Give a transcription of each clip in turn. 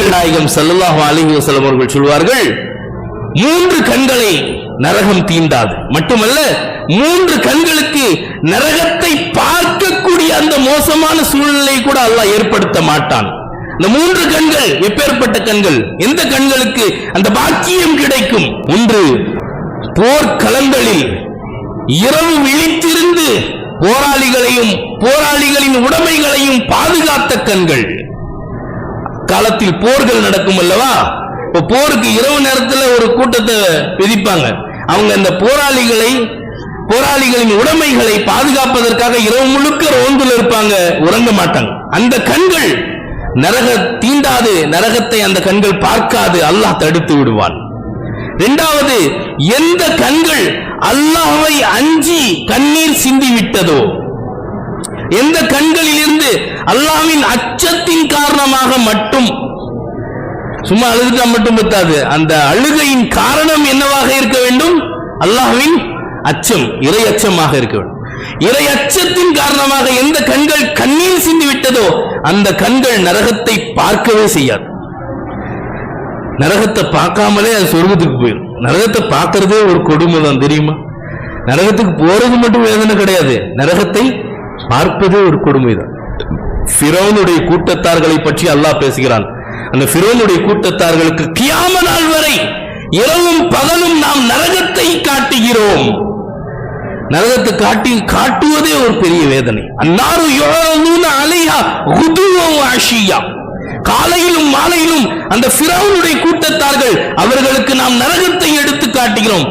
நாயகம் ஸல்லல்லாஹு அலைஹி வஸல்லம் அவர்கள் சொல்வார்கள் மூன்று கண்களை நரகம் தீண்டாது. மட்டுமல்ல மூன்று கண்களுக்கு நரகத்தை பார்க்கக்கூடிய அந்த மோசமான சூழ்நிலை கூட அல்லாஹ் ஏற்படுத்த மாட்டான். இந்த மூன்று கண்கள் எப்பேற்பட்ட கண்கள்? எந்த கண்களுக்கு அந்த பாக்கியம் கிடைக்கும்? ஒன்று போர்க்களங்களில் இரவு விழித்திருந்து போராளிகளையும் போராளிகளின் உடைமைகளையும் பாதுகாத்த கண்கள். காலத்தில் போர்கள் நடக்கும் அல்லவா? இப்போ போருக்கு இரவு நேரத்தில் ஒரு கூட்டத்தை விதிப்பாங்க. அவங்க அந்த போராளிகளை போராளிகளின் உடைமைகளை பாதுகாப்பதற்காக இரவு முழுக்க ரோந்துல இருப்பாங்க உறங்க மாட்டாங்க. அந்த கண்கள் நரக தீண்டாது நரகத்தை அந்த கண்கள் பார்க்காது அல்லாஹ் தடுத்து விடுவான். இரண்டாவது எந்த கண்கள் அல்லாஹை அஞ்சி கண்ணீர் சிந்தி விட்டதோ எந்த கண்களிலிருந்து அல்லாவின் அச்சத்தின் காரணமாக மட்டும் சும்மா அழுதுட்டா மட்டும் பத்தாது. அந்த அழுகையின் காரணம் என்னவாக இருக்க வேண்டும்? அல்லாஹ்வின் அச்சம் இறை அச்சமாக இருக்க வேண்டும். இறை அச்சத்தின் காரணமாக எந்த கண்கள் கண்ணீர் சிந்தி விட்டதோ அந்த கண்கள் நரகத்தை பார்க்கவே செய்யாது. நரகத்தை பார்க்காமலே அது சொர்க்கத்துக்கு போயிடும். நரகத்தை பார்க்கறதே ஒரு கொடுமை தான் தெரியுமா? நரகத்துக்கு போறது மட்டும் வேதனை கிடையாது. நரகத்தை பார்ப்பதே ஒரு கொடுமை தான். ஃபிரௌனுடைய கூட்டத்தார்களை பற்றி அல்லாஹ் பேசுகிறான். அந்த ஃபிரௌனுடைய கூட்டத்தார்களுக்கு கியாம நாள் வரை இரவும் பகலும் நாம் நரகத்தை காட்டுகிறோம். நரகத்தை காட்டி காட்டுவதே ஒரு பெரிய வேதனை. அன்னாரு அலையா ஆஷியா காலையிலும் மாலையிலும் அந்த பிறவனுடைய கூட்டத்தார்கள் அவர்களுக்கு நாம் நரகத்தை எடுத்து காட்டுகிறோம்.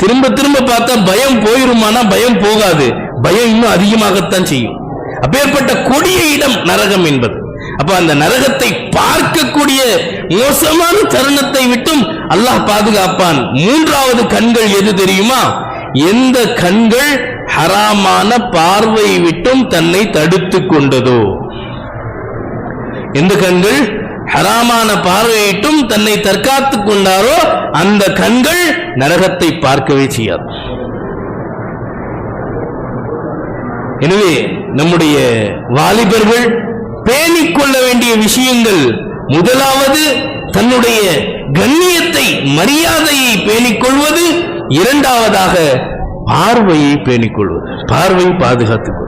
திரும்ப திரும்ப பார்த்தா பயம் போயிருமானா? பயம் போகாது. பயம் இன்னும் அதிகமாகத்தான் செய்யும். அப்பேற்பட்ட கொடிய இடம் நரகம் என்பது. அப்ப அந்த நரகத்தை பார்க்கக்கூடிய மோசமான தருணத்தை விட்டும் அல்லாஹ் பாதுகாப்பான். மூன்றாவது கண்கள் எது தெரியுமா? எந்த கண்கள் ஹராமான பார்வை விட்டும் தன்னை தடுத்து கொண்டதோ. எந்த கண்கள் ஹராமான பார்வையிட்டும் தன்னை தற்காத்துக் கொண்டாரோ அந்த கண்கள் நரகத்தை பார்க்கவே செய்யாது. எனவே நம்முடைய வாலிபர்கள் பேணிக் கொள்ள வேண்டிய விஷயங்கள் முதலாவது தன்னுடைய கண்ணியத்தை மரியாதையை பேணிக் கொள்வது இரண்டாவதாக பார்வையை பேணிக் கொள்வது பார்வை பாதுகாத்துக்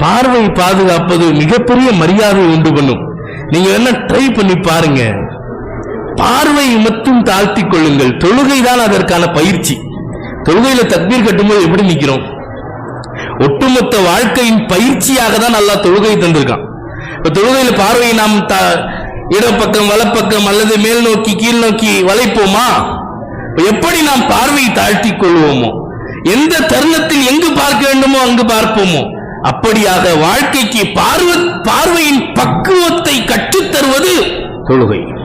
பார்வை பாதுகாப்பது மிகப்பெரிய மரியாதை உண்டு பண்ணும். நீங்க என்ன ட்ரை பண்ணி பாருங்க. பார்வை மட்டும் தாழ்த்தி கொள்ளுங்கள். தொழுகை தான் அதற்கான பயிற்சி. தொழுகையில தக்பீர் கட்டும்போது எப்படி நிக்கிறோம்? ஒட்டுமொத்த வாழ்க்கையின் பயிற்சியாக தான் நல்லா தொழுகை தந்திருக்கான். இப்ப தொழுகையில பார்வையை நாம் த- இடப்பக்கம் வலப்பக்கம் அல்லது மேல் நோக்கி கீழ் நோக்கி வளைப்போமா? எப்படி நாம் பார்வையை தாழ்த்தி கொள்வோமோ? எந்த தருணத்தில் எங்கு பார்க்க வேண்டுமோ அங்கு பார்ப்போமோ? அப்படியாக வாழ்க்கைக்கு பார்வை பார்வையின் பக்குவத்தை கற்றுத் தருவது தொழுகை.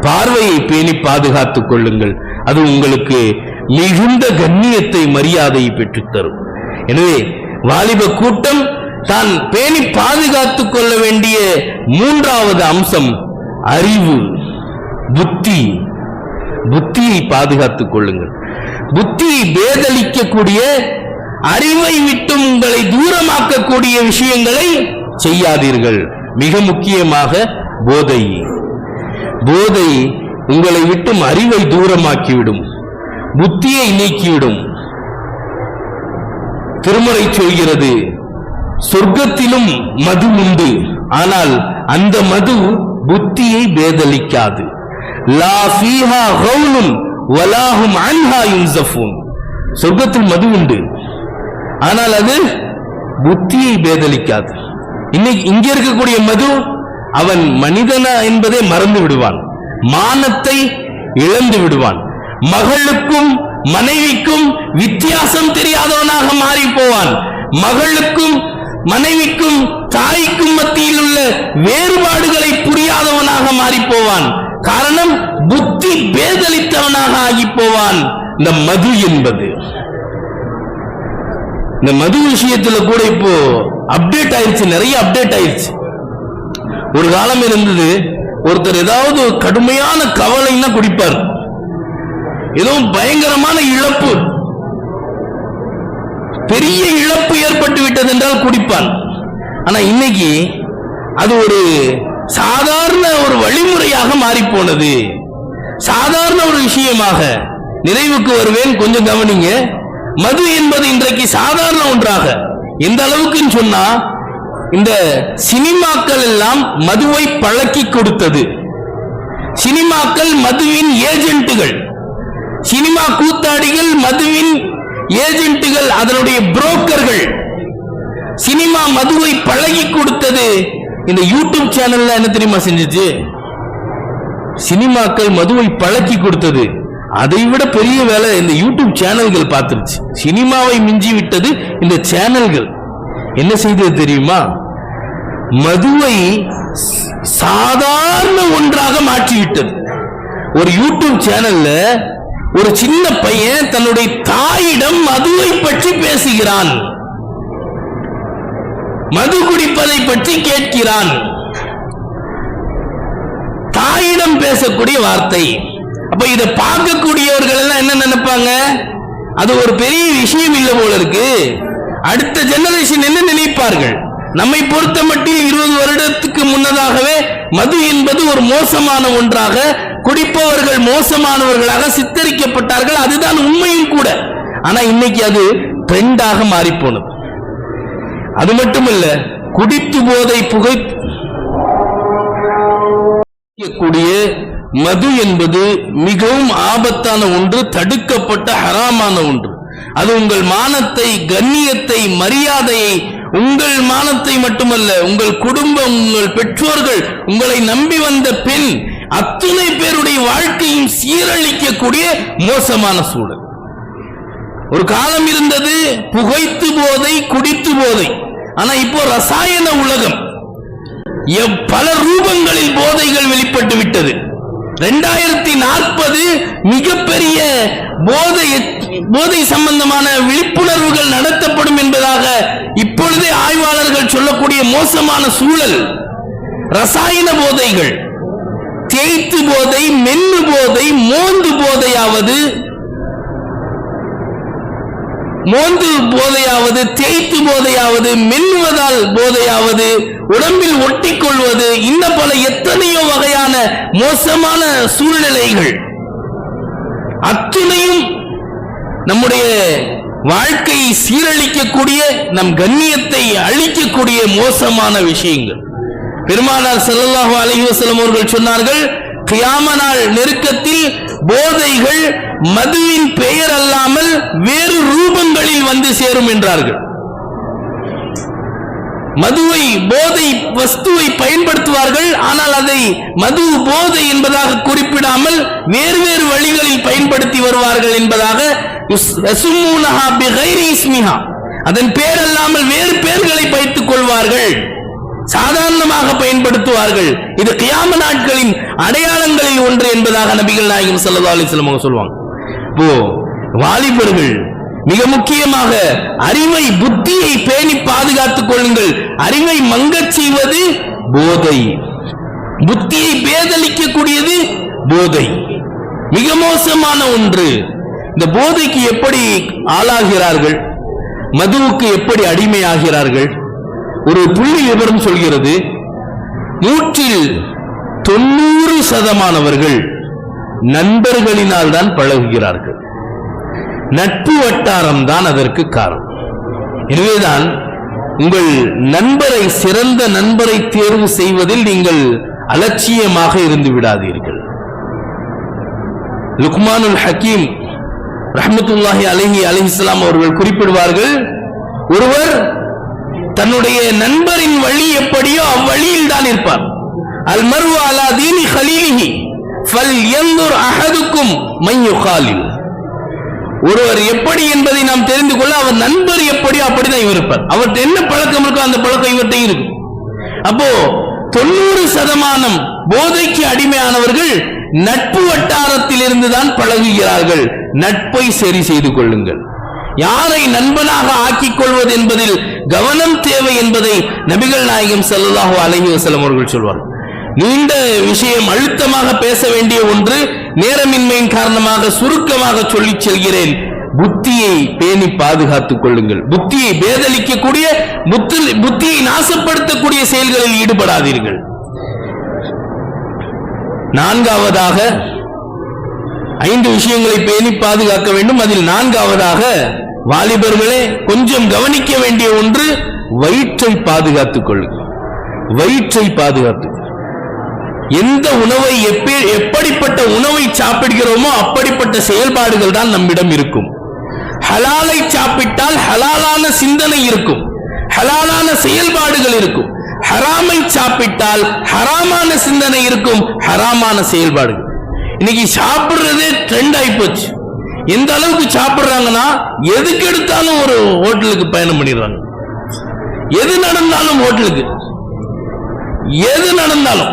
பார்வையை பேணி பாதுகாத்துக் கொள்ளுங்கள். அது உங்களுக்கு மிகுந்த கண்ணியத்தை மரியாதையை பெற்றுத்தரும் எனவே வாலிப கூட்டம் தான் பேணி பாதுகாத்துக் கொள்ள வேண்டிய மூன்றாவது அம்சம் அறிவு. புத்தி. புத்தியை பாதுகாத்துக் கொள்ளுங்கள். புத்தியை பேதலிக்கக்கூடிய அறிவை விட்டும் உங்களை தூரமாக்கக்கூடிய விஷயங்களை செய்யாதீர்கள். மிக முக்கியமாக போதை. போதை உங்களை விட்டும் அறிவை தூரமாக்கிவிடும். புத்தியை நீக்கிவிடும். திருமறை சொல்கிறது. சொர்க்கத்திலும் மது உண்டு. ஆனால் அந்த மது புத்தியை பேதலிக்காது லா சொர்க்கத்தில் மது உண்டு. ஆனால் அது புத்தியை பேதலிக்காது இன்னைக்கு இங்க இருக்கக்கூடிய மது அவன் மனிதனா என்பதை மறந்து விடுவான். மானத்தை இழந்து விடுவான். மகளுக்கும் மனைவிக்கும் வித்தியாசம் தெரியாதவனாக மாறி போவான் மகளுக்கும் மனைவிக்கும் தாய்க்கும் மத்தியில் உள்ள வேறுபாடுகளை புரியாதவனாக மாறி போவான் காரணம் புத்தி பேதலித்தவனாக ஆகி போவான் இந்த மது என்பது. இந்த மது விஷயத்துல கூட இப்போ அப்டேட் ஆயிடுச்சு நிறைய அப்டேட் ஆயிடுச்சு ஒரு காலம் இருந்தது ஒருத்தர் ஏதாவது கடுமையான கவலைன்னா குடிப்பார். ஏதோ பயங்கரமான இழப்பு. பெரிய இழப்பு ஏற்பட்டு விட்டது என்றால் குடிப்பான். ஆனா இன்னைக்கு அது ஒரு சாதாரண ஒரு வழிமுறையாக மாறிப்போனது. சாதாரண ஒரு விஷயமாக நிறைவுக்கு வருவேன். கொஞ்சம் கவனிங்க. மது என்பது இன்றைக்கு சாதாரண ஒன்றாக. எந்த அளவுக்குன்னு சொன்னா இந்த சினிமாக்கள் எல்லாம் மதுவை பழக்கி கொடுத்தது. சினிமாக்கள் மதுவின் ஏஜென்ட்டுகள். சினிமா கூத்தாடிகள் மதுவின் ஏஜென்ட்டுகள் அதனுடைய புரோக்கர்கள். சினிமா மதுவை பழகி கொடுத்தது இந்த யூடியூப் சேனல்ல என்ன தெரியுமா செஞ்சிச்சு? சினிமாக்கள் மதுவை பழக்கி கொடுத்தது. அதை விட பெரிய வேலை இந்த யூடியூப் சேனல்கள் பார்த்துருச்சு. சினிமாவை மிஞ்சி விட்டது இந்த சேனல்கள். என்ன செய்தது தெரியுமா? மதுவை சாதாரண ஒன்றாக மாற்றிவிட்டது. ஒரு யூடியூப் சேனல்ல ஒரு சின்ன பையன் தன்னுடைய தாயிடம் மதுவை பற்றி பேசுகிறான். மது குடிப்பதை பற்றி கேட்கிறான். தாயிடம் பேசக்கூடிய வார்த்தை. அப்ப இதை பார்க்கக்கூடியவர்கள் எல்லாம் என்ன நினைப்பாங்க? அது ஒரு பெரிய விஷயம் இல்லை போல இருக்கு. அடுத்த ஜெனரேஷன் என்ன நினைப்பார்கள்? நம்மை பொறுத்த மட்டும் இருபது வருடத்துக்கு முன்னதாகவே மது என்பது ஒரு மோசமான ஒன்றாக குடிப்பவர்கள் மோசமானவர்களாக சித்தரிக்கப்பட்டார்கள் அதுதான் உண்மையும் கூட. ஆனா இன்னைக்கு அது ட்ரெண்டாக மாறி போனது அது மட்டுமல்ல குடித்து போதை புகை கூடிய மது என்பது மிகவும் ஆபத்தான ஒன்று தடுக்கப்பட்ட ஹராமான ஒன்று. அது உங்கள் மானத்தை கண்ணியத்தை மரியாதையை உங்கள் மானத்தை மட்டுமல்ல உங்கள் குடும்பம் உங்கள் பெற்றோர்கள் உங்களை நம்பி வந்த பெண் அத்தனை பேருடைய வாழ்க்கையும் சீரழிக்கக்கூடிய மோசமான சூழல். ஒரு காலம் இருந்தது புகைத்து போதை குடித்து போதை. ஆனா இப்போ ரசாயன உலகம் பல ரூபங்களில் போதைகள் வெளிப்பட்டு விட்டது. ரெண்டாயிரத்தி நாற்பது மிகப்பெரிய போதை போதை சம்பந்தமான விழிப்புணர்வுகள் நடத்தப்படும் என்பதாக இப்பொழுதே ஆய்வாளர்கள் சொல்லக்கூடிய மோசமான சூழல். ரசாயன போதைகள். தேய்த்து போதை மென்னு போதை மோந்து போதையாவது மோந்து போதையாவது தேய்த்து போதையாவது மென்னுவதால் போதையாவது உடம்பில் ஒட்டி கொள்வது இந்த பல எத்தனையோ வகையான மோசமான சூழ்நிலைகள். அத்துணையும் நம்முடைய வாழ்க்கையை சீரழிக்கக்கூடிய நம் கண்ணியத்தை அழிக்கக்கூடிய மோசமான விஷயங்கள். பெருமானார் செல்லல்லாஹு அலைஹி அவர்கள் சொன்னார்கள் கியாம நாள் நெருக்கத்தில் போதைகள் மதுவின் பெயர் அல்லாமல் வேறு ரூபங்களில் வந்து சேரும் என்றார்கள். மதுவை போதை வஸ்துவை பயன்படுத்துவார்கள் ஆனால் அதை மது போதை என்பதாக குறிப்பிடாமல் வேறு வேறு வழிகளில் பயன்படுத்தி வருவார்கள் என்பதாக அதன் பேர் அல்லாமல் வேறு பெயர்களை வைத்துக் கொள்வார்கள். சாதாரணமாக பயன்படுத்துவார்கள். இது கியாம நாட்களின் அடையாளங்களில் ஒன்று என்பதாக நபிகள் நாயகம் ஸல்லல்லாஹு அலைஹி அவங்க சொல்லுவாங்க. இப்போ வாலிபர்கள் மிக முக்கியமாக அறிவை புத்தியை பேணி பாதுகாத்துக் கொள்ளுங்கள். அறிவை மங்கச் செய்வது போதை. புத்தியை பேதளிக்கக்கூடியது போதை. மிக மோசமான ஒன்று. இந்த போதைக்கு எப்படி ஆளாகிறார்கள்? மதுவுக்கு எப்படி அடிமையாகிறார்கள்? ஒரு புள்ளி விவரம் சொல்கிறது நூற்றில் தொண்ணூறு சதமானவர்கள் நண்பர்களினால் தான் பழகுகிறார்கள். நட்பு வட்டாரம் தான் அதற்கு காரணம். எனவேதான் உங்கள் நண்பரை சிறந்த நண்பரை தேர்வு செய்வதில் நீங்கள் அலட்சியமாக இருந்து விடாதீர்கள். லுக்மானுல் ஹக்கீம் ரஹ்மத்துல்லாஹி அலஹி அலைஹிஸ்ஸலாம் அவர்கள் குறிப்பிடுவார்கள் ஒருவர் தன்னுடைய நண்பரின் வழி எப்படியோ அவ்வழியில் தான் இருப்பார். அல் மர்வ அலா தீனி ஹலீலிஹி ஃபல் அகதுக்கும் மையுகாலின் மையுகாலில் ஒருவர் எப்படி என்பதை நாம் தெரிந்து கொள்ள அவர் நண்பர் எப்படியோ அப்படிதான் இவர் இருப்பார். அவர்கிட்ட என்ன பழக்கம் இருக்கோ அந்த பழக்கம் இவர்கிட்ட இருக்கும். அப்போ தொண்ணூறு சதமானம் போதைக்கு அடிமையானவர்கள் நட்பு வட்டாரத்தில் இருந்துதான் பழகுகிறார்கள். நட்பை சரி செய்து கொள்ளுங்கள். யாரை நண்பனாக ஆக்கிக் கொள்வது என்பதில் கவனம் தேவை என்பதை நபிகள் நாயகம் செல்லதாக அலைஹி வஸல்லம் அவர்கள் சொல்வார் நீண்ட விஷயம் அழுத்தமாக பேச வேண்டிய ஒன்று நேரமின்மையின் காரணமாக சுருக்கமாக சொல்லி செல்கிறேன். புத்தியை பேணி பாதுகாத்துக் கொள்ளுங்கள். புத்தியை பேதலிக்கக்கூடிய புத்தி- புத்தியை நாசப்படுத்தக்கூடிய செயல்களில் ஈடுபடாதீர்கள். நான்காவதாக ஐந்து விஷயங்களை பேணி பாதுகாக்க வேண்டும். அதில் நான்காவதாக வாலிபர்களே கொஞ்சம் கவனிக்க வேண்டிய ஒன்று வயிற்றை பாதுகாத்துக் கொள்ளுங்கள். வயிற்றை பாதுகாத்து எந்த உணவை எப்படிப்பட்ட உணவை சாப்பிடுகிறோமோ அப்படிப்பட்ட செயல்பாடுகள் தான் நம்மிடம் இருக்கும். ஹலாலை சாப்பிட்டால் ஹலாலான சிந்தனை இருக்கும். ஹலாலான செயல்பாடுகள் இருக்கும். ஹராமை சாப்பிட்டால் ஹராமான சிந்தனை இருக்கும். ஹராமான செயல்பாடுகள். இன்னைக்கு சாப்பிடுறதே ட்ரெண்ட் ஆயிப்போச்சு. எந்த அளவுக்கு சாப்பிடுறாங்கன்னா எதுக்கு எடுத்தாலும் ஒரு ஹோட்டலுக்கு பயணம் பண்ணிடுறாங்க. எது நடந்தாலும் ஹோட்டலுக்கு. எது நடந்தாலும்.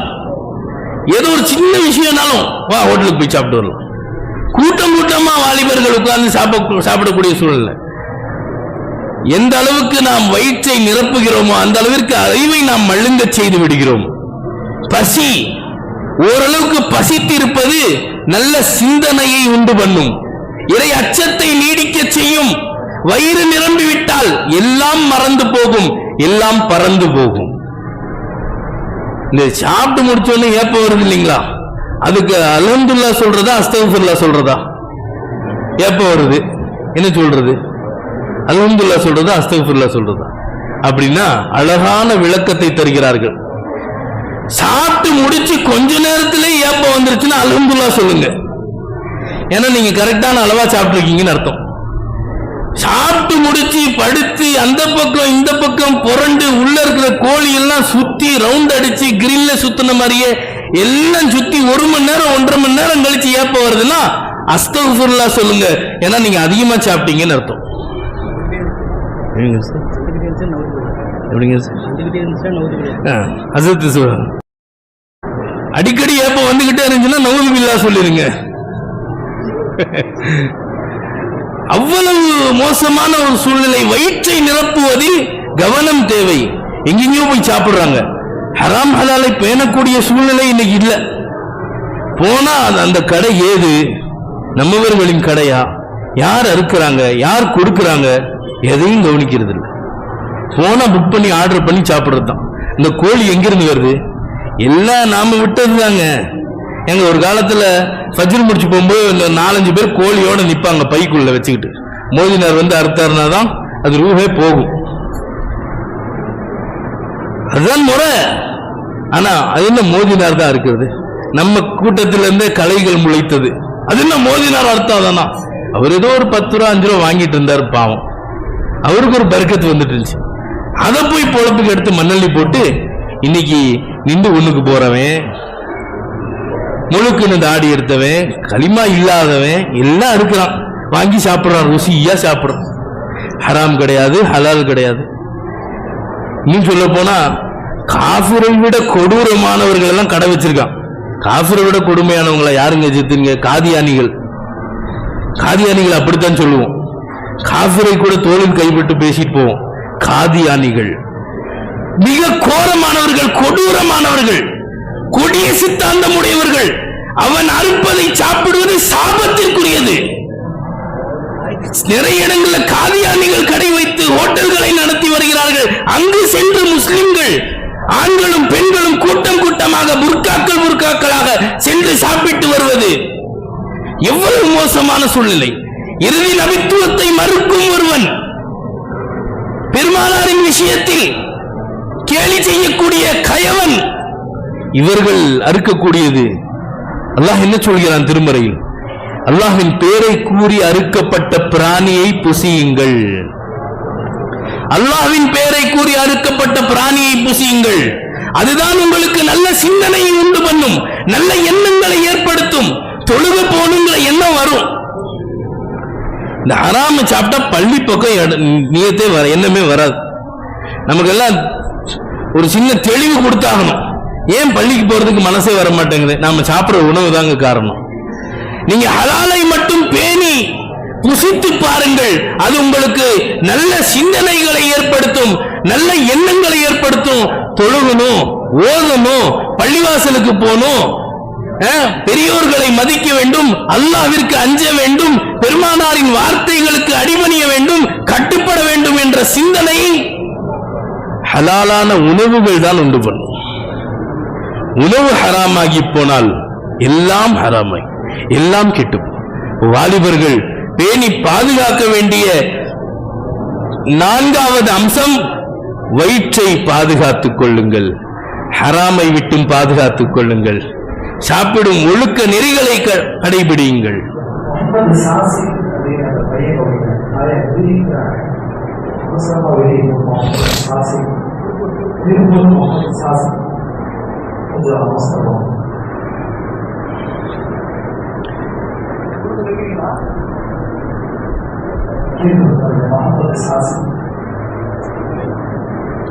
ஏதோ ஒரு சின்ன விஷயம்னாலும் வா ஹோட்டலுக்கு போய் சாப்பிட்டு வரலாம். கூட்டம் கூட்டமா வாலிபர்கள் உட்கார்ந்து சாப்பிட சாப்பிடக்கூடிய சூழ்நிலை. எந்த அளவுக்கு நாம் வயிற்றை நிரப்புகிறோமோ அந்த அளவிற்கு அறிவை நாம் மழுங்க செய்து விடுகிறோம். பசி. ஓரளவுக்கு பசித்திருப்பது நல்ல சிந்தனையை உண்டு பண்ணும். இறை அச்சத்தை நீடிக்க செய்யும். வயிறு நிரம்பிவிட்டால் எல்லாம் மறந்து போகும் எல்லாம் பறந்து போகும். இந்த சாப்பிட்டு முடிச்சோன்னு ஏப்ப வருது இல்லைங்களா? அதுக்கு அல்ஹம்துல்லா சொல்றதா அஸ்தகுல்லா சொல்றதா? ஏப்பம் வருது. என்ன சொல்றது? அல்ஹம்துல்லா சொல்றதா அஸ்தகுல்லா சொல்றதா? அப்படின்னா அழகான விளக்கத்தை தருகிறார்கள். சாப்பிட்டு முடிச்சு கொஞ்ச நேரத்திலே ஏப்பம் வந்துருச்சுன்னா அல்ஹம்துல்லா சொல்லுங்க. ஏன்னா நீங்க கரெக்டான அளவா சாப்பிட்டுருக்கீங்கன்னு அர்த்தம். சாப்பிட்டு முடிச்சு படுத்து அந்த பக்கம் இந்த பக்கம் புரண்டு உள்ள இருக்கிற கோழி எல்லாம் சுத்தி ரவுண்ட் அடிச்சு கிரில்ல சுத்தின மாதிரியே எல்லாம் சுத்தி ஒரு மணி நேரம் ஒன்றரை மணி நேரம் கழிச்சு ஏப்ப வருதுன்னா அஸ்தகுல்லா சொல்லுங்க. ஏன்னா நீங்க அதிகமா சாப்பிட்டீங்கன்னு அர்த்தம். எப்படிங்க சார்? ஆ, அசத்து அடிக்கடி ஏப்ப வந்துகிட்டே இருந்துச்சுன்னா நவுது பில்லா சொல்லிருங்க. அவ்வளவு மோசமான ஒரு சூழ்நிலை. வயிற்றை நிரப்புவதில் கவனம் தேவை. எங்கெங்கயோ போய் சாப்பிடுறாங்க. ஹராம் ஹலாலை பேணக்கூடிய சூழ்நிலை இன்னைக்கு இல்லை. போனா அந்த கடை ஏது? நம்மவர்களின் கடையா? யார் அறுக்கிறாங்க? யார் கொடுக்குறாங்க? எதையும் கவனிக்கிறது இல்லை. போனா புக் பண்ணி ஆர்டர் பண்ணி சாப்பிடுறது தான் இந்த கோழி எங்கிருந்து வருது? எல்லாம் நாம விட்டது தாங்க எங்க ஒரு காலத்துல ஃபஜ்ர் முடிச்சு போகும்போது இந்த நாலஞ்சு பேர் கோழியோட நிப்பாங்க பைக்குள்ள வச்சுக்கிட்டு. மோதினார் வந்து அறுத்தாருனா தான் அது ரூஹே போகும். அதுதான் முறை. ஆனா அது என்ன மோதினார் தான் இருக்கிறது. நம்ம கூட்டத்தில இருந்தே கலைகள் முளைத்தது. அது என்ன மோதினார் அர்த்தம் தானா அவர் ஏதோ ஒரு பத்து ரூபா அஞ்சு ரூபா வாங்கிட்டு இருந்தார் பாவம். அவருக்கு ஒரு பர்க்கத்து வந்துட்டு இருந்துச்சு. அதை போய் பொழப்புக்கு எடுத்து மண்ணள்ளி போட்டு இன்னைக்கு நின்று ஒண்ணுக்கு போறவன் முழுக்குன்னு தாடி எடுத்தவன் களிமா இல்லாதவன் எல்லாம் இருக்கிறான் வாங்கி சாப்பிடுறான் ருசியா சாப்பிடும் ஹராம் கிடையாது ஹலால் கிடையாது. இன்னும் சொல்ல போனா காஃபிரை விட கொடூரமானவர்கள் எல்லாம் கடை வச்சிருக்கான். காஃபிரை விட கொடுமையானவங்களை யாருங்க ஜித்துங்க காதியானிகள். காதியானிகள் அப்படித்தான் சொல்லுவோம். காஃபிரை கூட தோளில் கைவிட்டு பேசிட்டு போவோம். காதியானிகள். மிக கோரமானவர்கள் கொடூரமானவர்கள். கொடிய சித்தாந்தம் உடையவர்கள் அவன் அறுப்பதை சாப்பிடுவது சாபத்திற்குரியது. நிறைய இடங்களில் காதியானிகள் கடை வைத்து ஹோட்டல்களை நடத்தி வருகிறார்கள். அங்கு சென்று முஸ்லிம்கள் ஆண்களும் பெண்களும் கூட்டம் கூட்டமாக புர்காக்கள் புர்காக்களாக சென்று சாப்பிட்டு வருவது எவ்வளவு மோசமான சூழ்நிலை. இறுதி நபித்துவத்தை மறுக்கும் ஒருவன் பெருமானாரின் விஷயத்தில் கேலி செய்யக்கூடிய கயவன் இவர்கள் அறுக்கக்கூடியது. அல்லாஹ் என்ன சொல்கிறான் திருமறையில்? அல்லாஹின் பேரை கூறி அறுக்கப்பட்ட பிராணியை புசியுங்கள். அல்லாஹின் பேரை கூறி அறுக்கப்பட்ட பிராணியை புசியுங்கள். அதுதான் உங்களுக்கு நல்ல சிந்தனையை உண்டு பண்ணும் நல்ல எண்ணங்களை ஏற்படுத்தும் தொழுக போகணுங்கிற எண்ணம் வரும். இந்த அறாம சாப்பிட்டா பள்ளி பக்கம் எட- நியத்தே வர எண்ணமே வராது. நமக்கெல்லாம் ஒரு சின்ன தெளிவு கொடுத்தாகணும். ஏன் பள்ளிக்கு போறதுக்கு மனசே வர மாட்டேங்குது நாம சாப்பிடுற உணவு தாங்க காரணம். நீங்க ஹலாலை மட்டும் பேணி புசித்து பாருங்கள். அது உங்களுக்கு நல்ல சிந்தனைகளை ஏற்படுத்தும் நல்ல எண்ணங்களை ஏற்படுத்தும். தொழுகணும் ஓதணும் பள்ளிவாசலுக்கு போகணும். பெரியோர்களை மதிக்க வேண்டும் அல்லாவிற்கு அஞ்ச வேண்டும் பெருமானாரின் வார்த்தைகளுக்கு அடிபணிய வேண்டும் கட்டுப்பட வேண்டும் என்ற சிந்தனை ஹலாலான உணவுகள் தான் உண்டு பண்ணும் உணவு ஹராமாகி போனால் எல்லாம் ஹராமை எல்லாம் கிட்டும் வாலிபர்கள் பேணி பாதுகாக்க வேண்டிய நான்காவது அம்சம் வயிற்றை பாதுகாத்துக் கொள்ளுங்கள். ஹராமை விட்டும் பாதுகாத்துக் கொள்ளுங்கள். சாப்பிடும் ஒழுக்க நெறிகளை க- கடைபிடியுங்கள். சாசி அப்படின்னு அவசரம்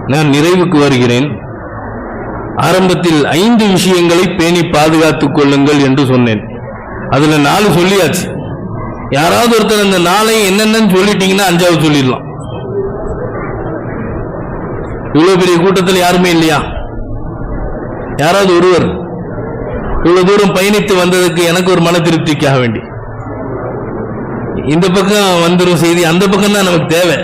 நான் நிறைவுக்கு வருகிறேன். ஆரம்பத்தில் ஐந்து விஷயங்களை பேணி பாதுகாத்துக் கொள்ளுங்கள் என்று சொன்னேன். அதுல நாலு சொல்லியாச்சு. யாராவது ஒருத்தர் அந்த நாளை என்னென்னு சொல்லிட்டீங்கன்னா அஞ்சாவது சொல்லிடலாம். இவ்வளவு பெரிய கூட்டத்தில் யாருமே இல்லையா? யாராவது ஒருவர் இவ்வளவு தூரம் பயணித்து வந்ததுக்கு எனக்கு ஒரு மன திருப்திக்காக வேண்டி. இந்த பக்கம் வந்துடும் செய்தி அந்த பக்கம் தான் நமக்கு தேவை.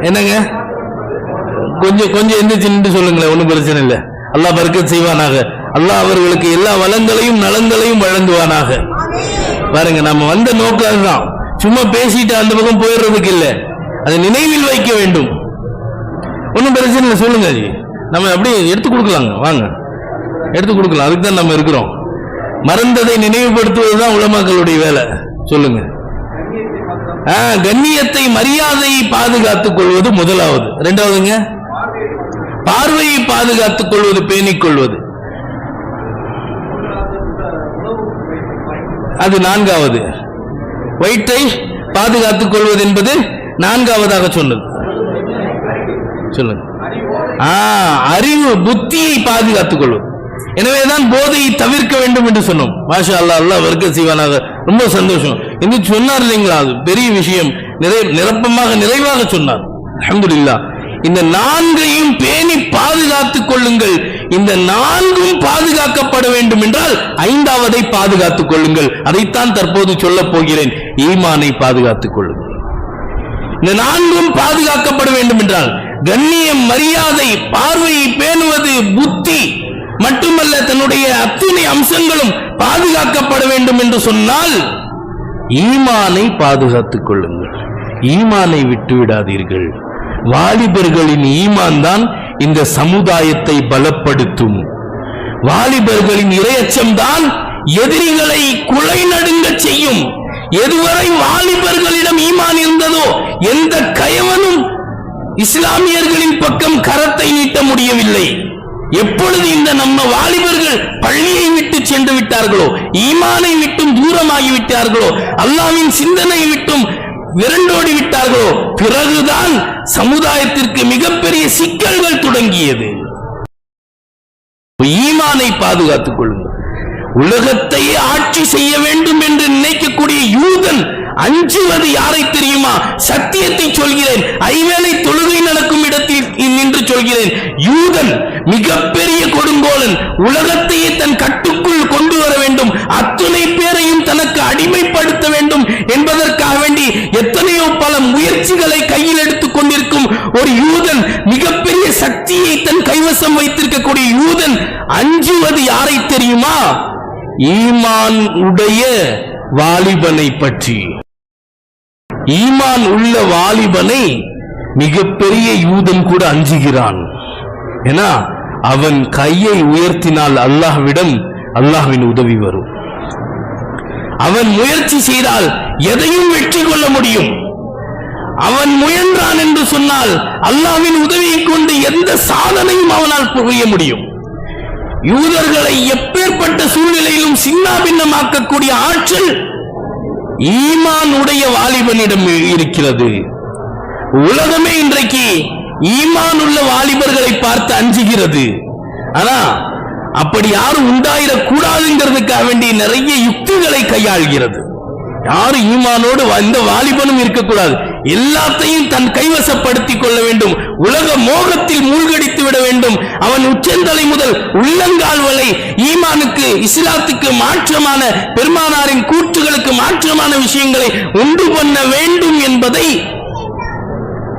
என்னங்க? கொஞ்சம் கொஞ்சம் எந்திரிச்சுன்னு சொல்லுங்களேன் ஒன்றும் பிரச்சனை இல்லை. அல்லாஹ் பறக்கத் செய்வானாக. அல்லாஹ் அவர்களுக்கு எல்லா வளங்களையும் நலங்களையும் வழங்குவானாக. பாருங்க நம்ம வந்த நோக்கம் தான் சும்மா பேசிட்டு அந்த பக்கம் போயிடுறதுக்கு இல்லை. அதை நினைவில் வைக்க வேண்டும். ஒன்றும் பிரச்சனை இல்லை சொல்லுங்க. ஜி. நம்ம அப்படியே எடுத்து கொடுக்கலாங்க வாங்க. எடுத்து கொடுக்கலாம் அதுக்கு தான் நம்ம இருக்கிறோம். மறந்ததை நினைவுபடுத்துவது தான் உலமாக்களுடைய வேலை. சொல்லுங்க. ஆ, கண்ணியத்தை மரியாதையை பாதுகாத்துக் கொள்வது முதலாவது. ரெண்டாவதுங்க? பார்வையை பாதுகாத்துக் கொள்வது பேணிக் கொள்வது. அது நான்காவது. வயிற்றை பாதுகாத்துக் கொள்வது என்பது நான்காவதாக சொன்னது. சொல்லுங்க. ஆ அறிவு புத்தியை பாதுகாத்துக் கொள்வது எனவேதான் போதையை தவிர்க்க வேண்டும் என்று சொன்னோம். மாஷா அல்லாஹ் அல்லாஹ் வர்க்க செய்வானாக. ரொம்ப சந்தோஷம். என்று சொன்னார் இல்லைங்களா அது? பெரிய விஷயம். நிறை நிரப்பமாக நிறைவாக சொன்னார். அஹமதுல்லா இந்த நான்கையும் பேணி பாதுகாத்துக் கொள்ளுங்கள். இந்த நான்கும் பாதுகாக்கப்பட வேண்டும் என்றால் ஐந்தாவதை பாதுகாத்துக் கொள்ளுங்கள். அதைத்தான் தற்போது சொல்லப் போகிறேன். ஈமானை பாதுகாத்துக் கொள்ளுங்கள். இந்த நான்கும் பாதுகாக்கப்பட வேண்டும் என்றால் கண்ணியம் மரியாதை பார்வையை பேணுவது புத்தி மட்டுமல்ல தன்னுடைய அத்துணை அம்சங்களும் பாதுகாக்கப்பட வேண்டும் என்று சொன்னால் ஈமானை பாதுகாத்துக் கொள்ளுங்கள். ஈமானை விட்டு விடாதீர்கள் வாலிபர்களின் ஈமான் தான் இந்த சமுதாயத்தை பலப்படுத்தும். வாலிபர்களின் இரையச்சம் தான் எதிரிகளை குலை நடுங்கச் செய்யும். எதுவரை வாலிபர்களிடம் ஈமான் இருந்ததோ எந்த கயவனும் இஸ்லாமியர்களின் பக்கம் கரத்தை நீட்ட முடியவில்லை. எப்பொழுது இந்த நம்ம வாலிபர்கள் பள்ளியை விட்டு சென்று விட்டார்களோ ஈமானை விட்டும் தூரமாகி விட்டார்களோ அல்லாவின் சிந்தனை விட்டும் விரண்டோடி விட்டார்களோ பிறகுதான் சமுதாயத்திற்கு மிகப்பெரிய சிக்கல்கள் தொடங்கியது. ஈமானை பாதுகாத்துக் கொள்ளுங்கள். உலகத்தையே ஆட்சி செய்ய வேண்டும் என்று நினைக்கக்கூடிய யூதன் அஞ்சுவது யாரை தெரியுமா? சத்தியத்தை சொல்கிறேன். ஐவேளை தொழுகை நடக்கும் இடத்தில் நின்று சொல்கிறேன். யூதன் மிகப்பெரிய கொடுங்கோலன் உலகத்தையே தன் கட்டுக்குள் கொண்டு வர வேண்டும். அத்துணை பேரையும் தனக்கு அடிமைப்படுத்த வேண்டும் என்பதற்காக வேண்டி எத்தனையோ பல முயற்சிகளை கையில் எடுத்துக் கொண்டிருக்கும் ஒரு யூதன் மிகப்பெரிய சக்தியை தன் கைவசம் வைத்திருக்கக்கூடிய யூதன் அஞ்சுவது யாரை தெரியுமா? ஈமான் உடைய வாலிபனை பற்றி. ஈமான் உள்ள வாலிபனை மிகப்பெரிய யூதன் கூட அஞ்சுகிறான். ஏன்னா அவன் கையை உயர்த்தினால் அல்லாஹ்விடம் அல்லாஹ்வின் உதவி வரும். அவன் முயற்சி செய்தால் எதையும் வெற்றி கொள்ள முடியும். அவன் முயன்றான் என்று சொன்னால் அல்லாஹ்வின் உதவியை கொண்டு எந்த சாதனையும் அவனால் புரிய முடியும். யூதர்களை எப்பேற்பட்ட சூழ்நிலையிலும் சின்னாபின்னமாக்கக்கூடிய ஆற்றல் ஈமான் உடைய வாலிபனிடம் இருக்கிறது. உலகமே இன்றைக்கு ஈமான் உள்ள வாலிபர்களை பார்த்து அஞ்சுகிறது. ஆனா அப்படி யாரும் உண்டாயிடக்கூடாதுங்கிறதுக்காக வேண்டி நிறைய யுக்திகளை கையாள்கிறது. யாரும் ஈமானோடு இந்த எந்த வாலிபனும் இருக்கக்கூடாது. எல்லாத்தையும் தன் கைவசப்படுத்திக் கொள்ள வேண்டும். உலக மோகத்தில் மூழ்கடித்து விட வேண்டும். அவன் உச்சந்தலை முதல் உள்ளங்கால் வரை ஈமானுக்கு இஸ்லாத்துக்கு மாற்றமான பெருமானாரின் கூற்றுகளுக்கு மாற்றமான விஷயங்களை உண்டு பண்ண வேண்டும் என்பதை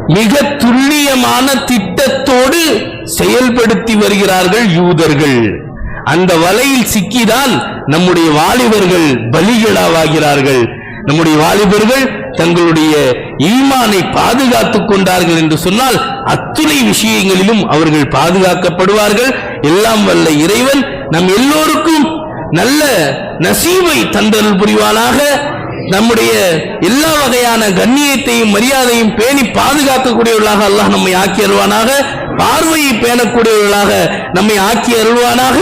மிக துல்லியமான திட்டத்தோடு செயல்படுத்தி வருகிறார்கள் யூதர்கள். அந்த வலையில் சிக்கிதான் நம்முடைய வாலிபர்கள் பலிகளாவாகிறார்கள். நம்முடைய வாலிபர்கள் தங்களுடைய ஈமானை பாதுகாத்துக் கொண்டார்கள் என்று சொன்னால் அத்துணை விஷயங்களிலும் அவர்கள் பாதுகாக்கப்படுவார்கள். எல்லாம் வல்ல இறைவன் நம் எல்லோருக்கும் நல்ல நசீவை தந்தல் புரிவானாக. நம்முடைய எல்லா வகையான கண்ணியத்தையும் மரியாதையும் பேணி பாதுகாக்கக்கூடியவர்களாக அல்லாஹ் நம்மை ஆக்கியருவானாக பார்வையை பேணக்கூடியவர்களாக நம்மை ஆக்கி அருள்வானாக.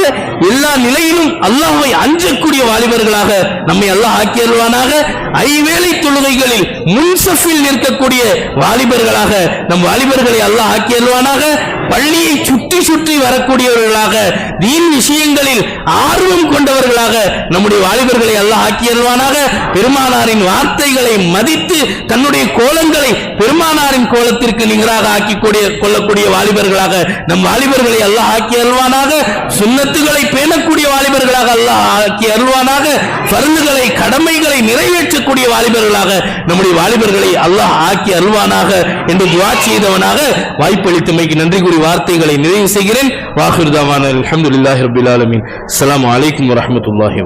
எல்லா நிலையிலும் அல்லாஹை அஞ்சக்கூடிய வாலிபர்களாக நம்மை அல்லாஹ் ஆக்கி அருள்வானாக. ஐவேளை தொழுகைகளில் முன்சஃபில் நிற்கக்கூடிய வாலிபர்களாக நம் வாலிபர்களை அல்லாஹ் ஆக்கி அருள்வானாக. பள்ளியை சுற்றி சுற்றி வரக்கூடியவர்களாக தீன் விஷயங்களில் ஆர்வம் கொண்டவர்களாக நம்முடைய வாலிபர்களை அல்லாஹ் ஆக்கி அருள்வானாக. பெருமானாரின் வார்த்தைகளை மதித்து தன்னுடைய கோலங்களை பெருமானாரின் கோலத்திற்கு நிகராக ஆக்கி கூடிய- கொள்ளக்கூடிய வாலிபர்களாக நம் வாலிபர்களை அல்லாஹ் ஆக்கி அருள்வானாக சுன்னத்துகளை பேணக்கூடிய வாலிபர்களாக அல்லாஹ் ஆக்கி அருள்வானாக பருந்துகளை கடமைகளை நிறைவேற்றக்கூடிய வாலிபர்களாக நம்முடைய வாலிபர்களை அல்லாஹ் ஆக்கி அருள்வானாக என்று துவா செய்தவனாக வாய்ப்பளித்தமைக்கு நன்றி கூறி வார்த்தைகளை நிறைவு செய்கிறேன். வாஹிர்தாவான அலமதுல்லாஹி ரபில் ஆலமீன். அலாம் வலைக்கம் வரமத்துல்லாஹி